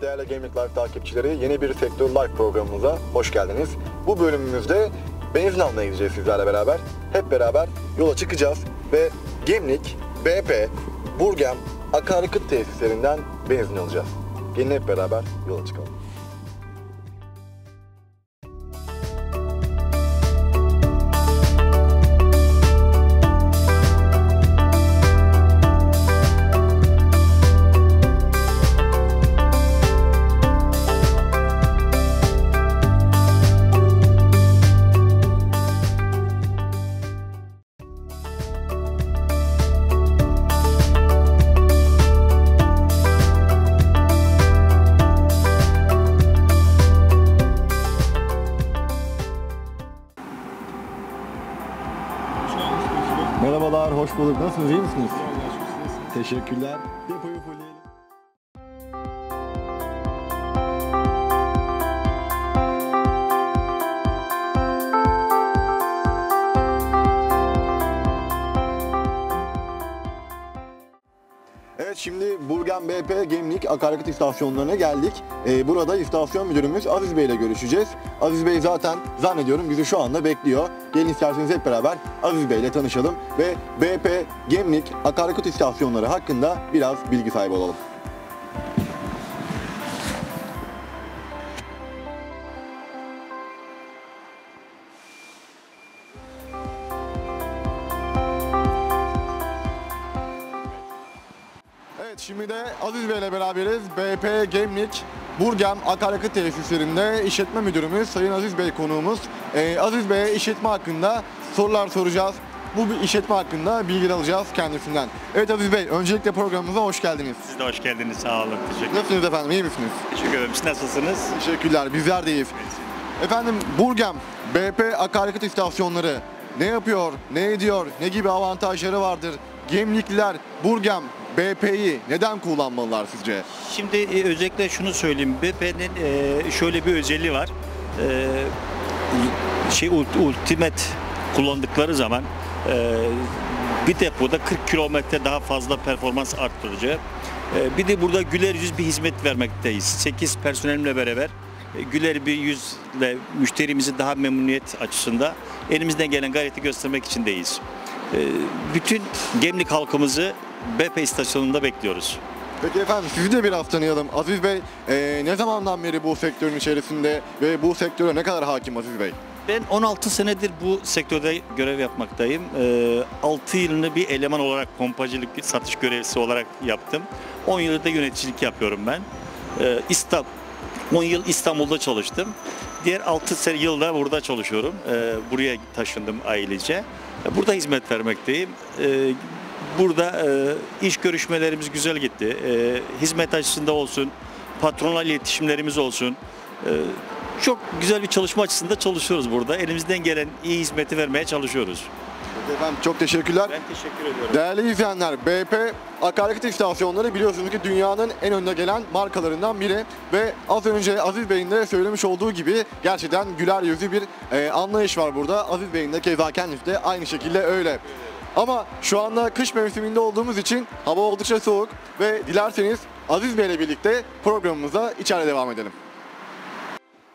Değerli Gaming Live takipçileri yeni bir Sektör Live programımıza hoş geldiniz. Bu bölümümüzde benzin almaya gideceğiz sizlerle beraber. Hep beraber yola çıkacağız ve Gemlik, BP, Burgem, akaryakıt tesislerinden benzin alacağız. Gelin hep beraber yola çıkalım. Hoş bulduk. Nasılsınız, iyi misiniz? Teşekkürler. Depoyu Şimdi Burgen BP Gemlik akaryakıt istasyonlarına geldik. Ee, burada istasyon müdürümüz Aziz Bey ile görüşeceğiz. Aziz Bey zaten zannediyorum bizi şu anda bekliyor. Gelin isterseniz hep beraber Aziz Bey ile tanışalım ve BP Gemlik akaryakıt istasyonları hakkında biraz bilgi sahibi olalım. Şimdi de Aziz Bey ile beraberiz. BP Gemlik Burgem Akaryakıt Tesislerinde işletme müdürümüz Sayın Aziz Bey konuğumuz. Ee, Aziz Bey'e işletme hakkında sorular soracağız. Bu bir işletme hakkında bilgi alacağız kendisinden. Evet Aziz Bey, öncelikle programımıza hoş geldiniz. Siz de hoş geldiniz. Sağ olun. Teşekkür, Nasılsınız efendim, iyi misiniz? teşekkür ederim. Siz nasılsınız? Teşekkürler, bizler de iyiyiz. Efendim Burgem, BP akaryakıt istasyonları ne yapıyor, ne ediyor, ne gibi avantajları vardır? Gemlikliler Burgem, BP'yi neden kullanmalılar sizce? Şimdi e, özellikle şunu söyleyeyim. BP'nin e, şöyle bir özelliği var. E, şey ult- ultimate kullandıkları zaman e, bir depoda 40 kilometre daha fazla performans arttırıcı. E, bir de burada güler yüz bir hizmet vermekteyiz. 8 personelimle beraber e, güler bir yüzle müşterimizi daha memnuniyet açısında elimizden gelen gayreti göstermek içindeyiz. E, bütün Gemlik halkımızı BP istasyonunda bekliyoruz. Peki efendim sizi de biraz tanıyalım. Aziz Bey eee, ne zamandan beri bu sektörün içerisinde ve bu sektöre ne kadar hakim Aziz Bey? Ben 16 senedir bu sektörde görev yapmaktayım. Ee, 6 yılını bir eleman olarak pompacılık satış görevlisi olarak yaptım. 10 yılda yöneticilik yapıyorum ben. Ee, İstanbul 10 yıl İstanbul'da çalıştım. Diğer 6 sene yılda burada çalışıyorum. Ee, buraya taşındım ailece. Burada hizmet vermekteyim. Ee, burada e, iş görüşmelerimiz güzel gitti. Ee, hizmet açısında olsun, patronla iletişimlerimiz olsun. Çok güzel bir çalışma açısında çalışıyoruz burada. Elimizden gelen iyi hizmeti vermeye çalışıyoruz. Efendim çok teşekkürler. Ben teşekkür ediyorum. Değerli izleyenler, BP akaryakıt istasyonları biliyorsunuz ki dünyanın en önde gelen markalarından biri ve az önce Aziz Bey'in de söylemiş olduğu gibi gerçekten güler yüzlü bir e, anlayış var burada. Aziz Bey'in de keza kendisi de aynı şekilde öyle. Ama şu anda kış mevsiminde olduğumuz için hava oldukça soğuk ve dilerseniz Aziz Bey ile birlikte programımıza içeride devam edelim.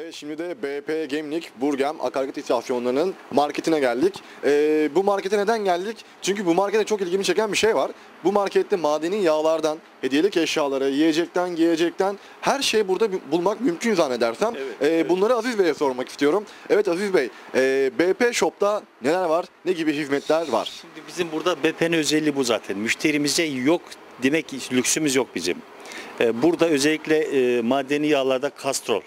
Evet şimdi de BP Gemlik Burgem akaryakıt istasyonlarının marketine geldik. Ee, bu markete neden geldik? Çünkü bu markete çok ilgimi çeken bir şey var. Bu markette madeni yağlardan, hediyelik eşyaları, yiyecekten, giyecekten her şeyi burada bu- bulmak mümkün zannedersem. Evet, Ee, evet. Bunları Aziz Bey'e sormak istiyorum. Evet Aziz Bey, e, BP Shop'ta neler var, ne gibi hizmetler var? Şimdi bizim burada BP'nin özelliği bu zaten. Müşterimize yok demek lüksümüz yok bizim. Ee, Burada özellikle e, madeni yağlarda kastrol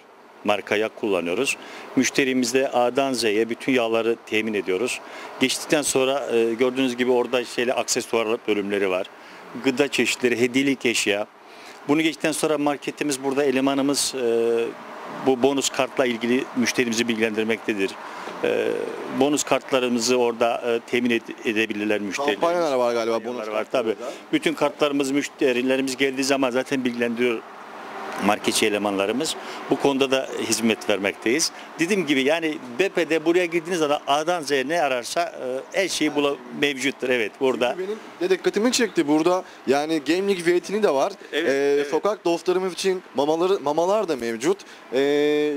marka yağ kullanıyoruz. Müşterimizde A'dan Z'ye bütün yağları temin ediyoruz. Geçtikten sonra e, gördüğünüz gibi orada şeyle aksesuar bölümleri var. Gıda çeşitleri, hediyelik eşya. Bunu geçtikten sonra marketimiz burada elemanımız e, bu bonus kartla ilgili müşterimizi bilgilendirmektedir. E, bonus kartlarımızı orada e, temin ed- edebilirler müşteriler. Kampanyalar var galiba bonus var tabii. kartlarında. Bütün kartlarımız müşterilerimiz geldiği zaman zaten bilgilendiriyor marketçi elemanlarımız. Bu konuda da hizmet vermekteyiz. Dediğim gibi yani BP'de buraya girdiğiniz zaman A'dan Z'ye ne ararsa e, her şeyi bula mevcuttur. Evet burada. Benim de dikkatimi çekti burada yani gaming zeytini de var. Evet, Ee, evet. Sokak dostlarımız için mamaları mamalar da mevcut. Ee,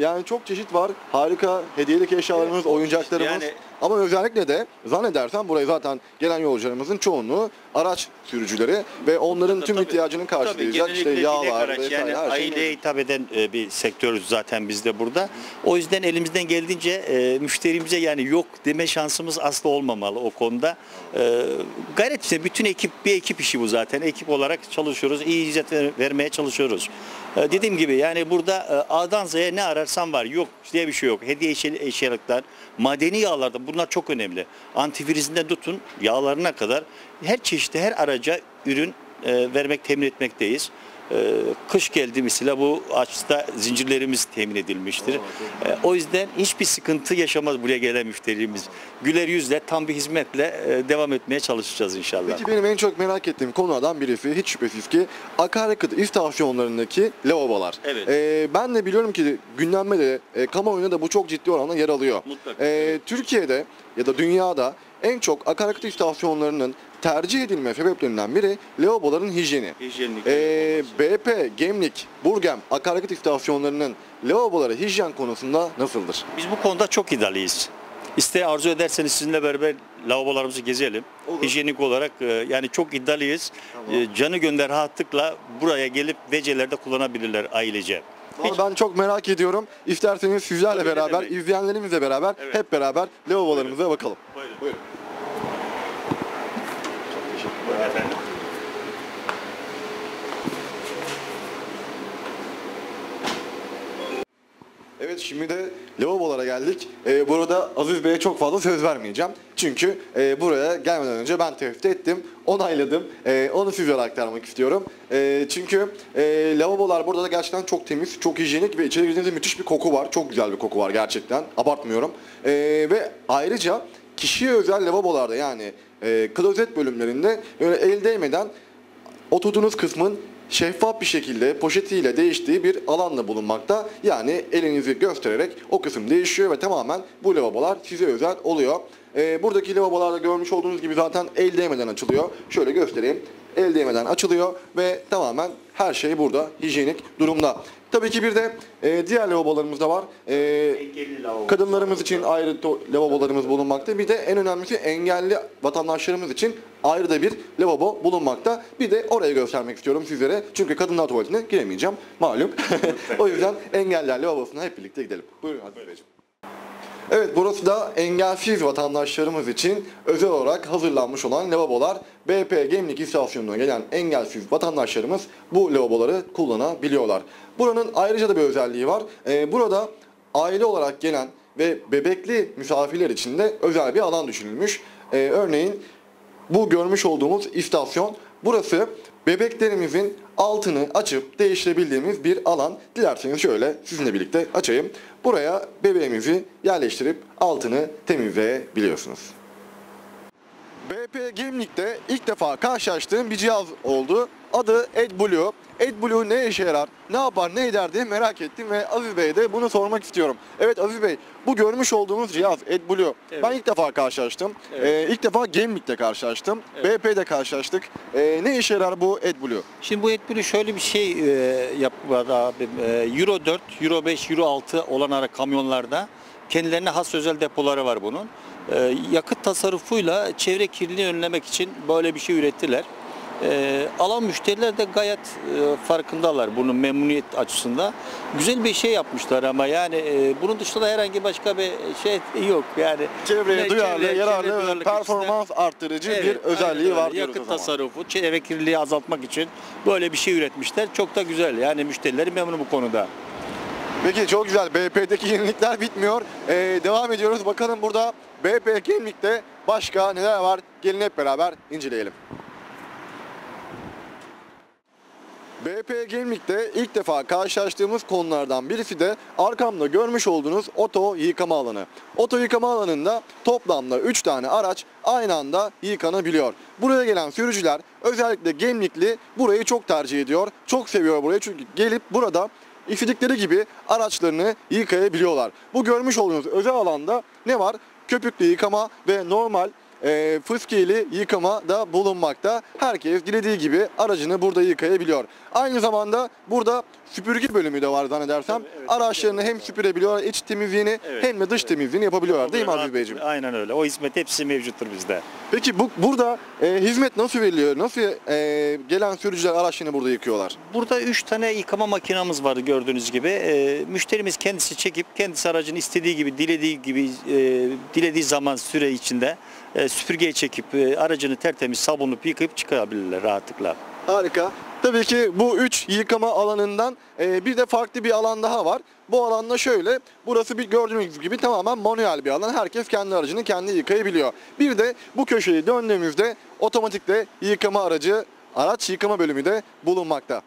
yani çok çeşit var. Harika hediyelik eşyalarımız, oyuncaklarımız. Yani- Ama özellikle de zannedersem buraya zaten gelen yolcularımızın çoğunluğu araç sürücüleri ve onların tüm Tabii, ihtiyacını karşılayacak Tabii, işte yağlar araç, vesaire yani her şey aileye hitap eden e, bir sektörüz zaten biz de burada. O yüzden elimizden geldiğince e, müşterimize yani yok deme şansımız asla olmamalı o konuda. E, gayret işte bütün ekip bir ekip işi bu zaten. Ekip olarak çalışıyoruz. iyi hizmet ver- vermeye çalışıyoruz. E, dediğim gibi yani burada e, A'dan Z'ye ne ararsan var. Yok diye bir şey yok. Hediye eşya- eşyalıklar, madeni yağlarda bunlar çok önemli. Antifrizinden tutun yağlarına kadar her çeşitli her araca ürün e, vermek, temin etmekteyiz. E, kış geldi mesela bu açta zincirlerimiz temin edilmiştir. E, o yüzden hiçbir sıkıntı yaşamaz buraya gelen müşterimiz. Güler yüzle tam bir hizmetle e, devam etmeye çalışacağız inşallah. Peki benim en çok merak ettiğim konulardan birisi hiç şüphesiz ki akaryakıt istasyonlarındaki lavabolar. Evet. Ee, ben de biliyorum ki gündemde de e, kamuoyunda da bu çok ciddi oranda yer alıyor. Mutlaka, Ee. Türkiye'de ya da dünyada en çok akaryakıt istasyonlarının tercih edilme sebeplerinden biri lavaboların hijyeni. Hijyenlik. Ee, BP, Gemlik, Burgem akaryakıt istasyonlarının lavaboları hijyen konusunda nasıldır? Biz bu konuda çok iddialıyız. İste arzu ederseniz sizinle beraber lavabolarımızı gezelim. Olur. Hijyenik olarak e, yani çok iddialıyız. Tamam. E, Canı gönder rahatlıkla buraya gelip vecelerde kullanabilirler ailece. Hiç- ben çok merak ediyorum. İsterseniz sizlerle Tabii, beraber, izleyenlerimizle beraber Evet. hep beraber lavabolarımıza bakalım. Buyurun. Buyurun. Efendim. Evet şimdi de lavabolara geldik. Ee, burada Aziz Bey'e çok fazla söz vermeyeceğim. Çünkü e, buraya gelmeden önce ben tespit ettim, onayladım. Ee, onu sizlere aktarmak istiyorum. Ee, çünkü e, lavabolar burada da gerçekten çok temiz, çok hijyenik ve içeri girdiğinizde müthiş bir koku var. Çok güzel bir koku var gerçekten. Abartmıyorum. Ee, ve ayrıca kişiye özel lavabolarda yani e, klozet bölümlerinde böyle el değmeden oturduğunuz kısmın şeffaf bir şekilde poşetiyle değiştiği bir alanla bulunmakta. Yani elinizi göstererek o kısım değişiyor ve tamamen bu lavabolar size özel oluyor. Ee, buradaki lavabolarda görmüş olduğunuz gibi zaten el değmeden açılıyor. Şöyle göstereyim. El değmeden açılıyor ve tamamen her şey burada hijyenik durumda. Tabii ki bir de e, diğer lavabolarımız da var. E, lavabo. Kadınlarımız için ayrı lavabolarımız bulunmakta. Bir de en önemlisi engelli vatandaşlarımız için ayrı da bir lavabo bulunmakta. Bir de orayı göstermek istiyorum sizlere. Çünkü kadınlar tuvaletine giremeyeceğim malum. o yüzden engeller lavabosuna hep birlikte gidelim. Buyurun Aziz Beyciğim. Evet burası da engelsiz vatandaşlarımız için özel olarak hazırlanmış olan lavabolar. BP Gemlik istasyonuna gelen engelsiz vatandaşlarımız bu lavaboları kullanabiliyorlar. Buranın ayrıca da bir özelliği var. Ee, burada aile olarak gelen ve bebekli misafirler için de özel bir alan düşünülmüş. Ee, örneğin bu görmüş olduğumuz istasyon burası bebeklerimizin altını açıp değiştirebildiğimiz bir alan. Dilerseniz şöyle sizinle birlikte açayım. Buraya bebeğimizi yerleştirip altını temizleyebiliyorsunuz. BP Gemlik'te ilk defa karşılaştığım bir cihaz oldu. Adı AdBlue. AdBlue ne işe yarar, ne yapar, ne eder diye merak ettim ve Aziz Bey'e de bunu sormak istiyorum. Evet Aziz Bey, bu görmüş olduğumuz cihaz AdBlue. Evet. Ben ilk defa karşılaştım. Evet. Ee, ilk defa Gemlik'te karşılaştım. Evet. BP'de karşılaştık. Ee, ne işe yarar bu AdBlue? Şimdi bu etbülü şöyle bir şey e, yapmadı abi. E, Euro 4, Euro 5, Euro 6 olan ara kamyonlarda kendilerine has özel depoları var bunun. E, yakıt tasarrufuyla çevre kirliliğini önlemek için böyle bir şey ürettiler. E, alan müşteriler de gayet e, farkındalar bunun memnuniyet açısından. Güzel bir şey yapmışlar ama yani e, bunun dışında herhangi başka bir şey yok. Yani Çevreye duyarlı, çevre- yararlı çevre performans arttırıcı bir Evet, özelliği aynen var diyoruz Yakıt tasarrufu, çevre kirliliği azaltmak için böyle bir şey üretmişler. Çok da güzel. Yani müşterileri memnun bu konuda. Peki çok güzel. BP'deki yenilikler bitmiyor. Ee, devam ediyoruz. Bakalım burada BP Gemlik'te başka neler var? Gelin hep beraber inceleyelim. BP Gemlik'te ilk defa karşılaştığımız konulardan birisi de arkamda görmüş olduğunuz oto yıkama alanı. Oto yıkama alanında toplamda 3 tane araç aynı anda yıkanabiliyor. Buraya gelen sürücüler özellikle Gemlikli burayı çok tercih ediyor. Çok seviyor burayı çünkü gelip burada istedikleri gibi araçlarını yıkayabiliyorlar. Bu görmüş olduğunuz özel alanda ne var? Köpüklü yıkama ve normal e, fıskiyeli yıkama da bulunmakta. Herkes dilediği gibi aracını burada yıkayabiliyor. Aynı zamanda burada süpürge bölümü de var zannedersem. Tabii, evet. Araçlarını hem süpürebiliyorlar, iç temizliğini Evet, hem de dış temizliğini yapabiliyorlar değil mi Aziz Beyciğim? Aynen öyle. O hizmet hepsi mevcuttur bizde. Peki bu burada e, hizmet nasıl veriliyor? Nasıl e, gelen sürücüler araçlarını burada yıkıyorlar? Burada 3 tane yıkama makinamız var gördüğünüz gibi. Ee, müşterimiz kendisi çekip kendisi aracını istediği gibi, dilediği gibi, e, dilediği zaman süre içinde e, süpürgeye çekip e, aracını tertemiz sabunlayıp yıkayıp çıkarabilirler rahatlıkla. Harika. Tabii ki bu üç yıkama alanından e, bir de farklı bir alan daha var. Bu alanda şöyle, burası bir gördüğünüz gibi tamamen manuel bir alan. Herkes kendi aracını kendi yıkayabiliyor. Bir de bu köşeyi döndüğümüzde otomatikle yıkama aracı, araç yıkama bölümü de bulunmakta.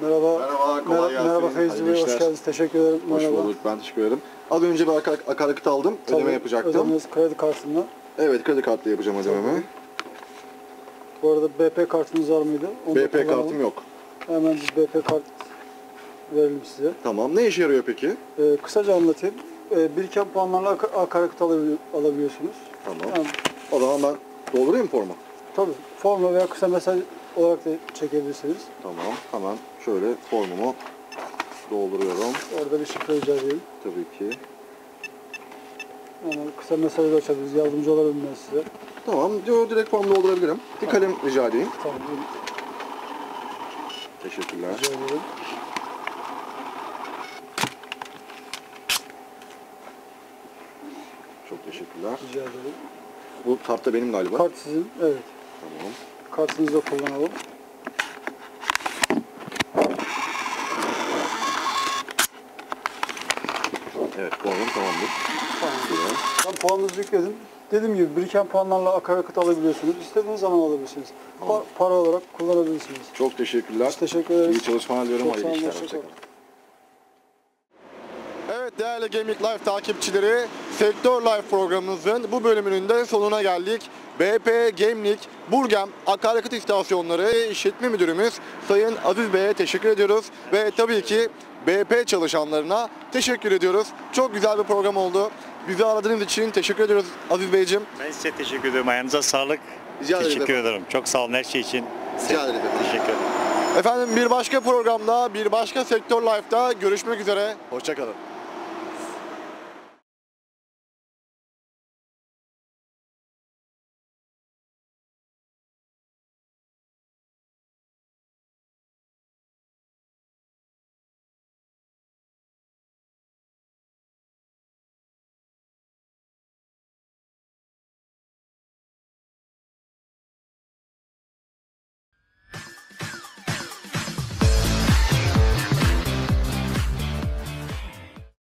Merhaba. Merhaba, kolay Mer- gelsin. Merhaba Feyzi Bey, hoş geldiniz. Teşekkür ederim. Hoş Merhaba. bulduk, ben teşekkür ederim. Az önce bir akar- akaryakıt aldım, ödeme Tabii, yapacaktım. Ödemeniz kredi kartından. Evet, kredi kartla yapacağım ödememi. Bu arada BP kartınız var mıydı? Onu BP kullanalım. kartım yok. Hemen biz BP kart verelim size. Tamam, ne işe yarıyor peki? Ee, kısaca anlatayım. Ee, biriken puanlarla ak- akaryakıt alabili- alabiliyorsunuz. Tamam. Yani, O zaman ben doldurayım formu. tabii forma veya kısa mesaj olarak da çekebilirsiniz. Tamam, hemen şöyle formumu dolduruyorum. Orada bir şifre rica edeyim. Tabii ki. Hemen kısa mesaj da açabiliriz. Yardımcı olabilirim ben size. Tamam, diyor direkt formu doldurabilirim. Bir kalem rica edeyim. Tamam, buyurun. Teşekkürler. rica ederim. Çok teşekkürler. Rica ederim. Bu kart da benim galiba. Kart sizin. Evet. Tamam. Kartınızı da kullanalım. Evet, formum tamamdır. Tamam. Ben puanınızı yükledim. Dediğim gibi biriken puanlarla akaryakıt alabiliyorsunuz. İstediğiniz zaman alabilirsiniz. Pa- para olarak kullanabilirsiniz. Çok teşekkürler. Biz teşekkür ederiz. İyi çalışmalar diliyorum. Çok sağ Hayırlı olun, işler. hoşça kalın. Hoşçakalın. Evet değerli Gemlik Live takipçileri, Sektör Live programımızın bu bölümünün de sonuna geldik. BP Gemlik Burgem Akaryakıt İstasyonları İşletme Müdürümüz Sayın Aziz Bey'e teşekkür ediyoruz. Ve tabii ki BP çalışanlarına teşekkür ediyoruz. Çok güzel bir program oldu. Bizi aradığınız için teşekkür ediyoruz Aziz Beyciğim. Ben size teşekkür ediyorum. Ayağınıza sağlık. Rica teşekkür efendim. ederim. Çok sağ olun her şey için. Rica efendim. Teşekkür ederim. Efendim bir başka programda, bir başka Sektör Live'da görüşmek üzere. Hoşçakalın.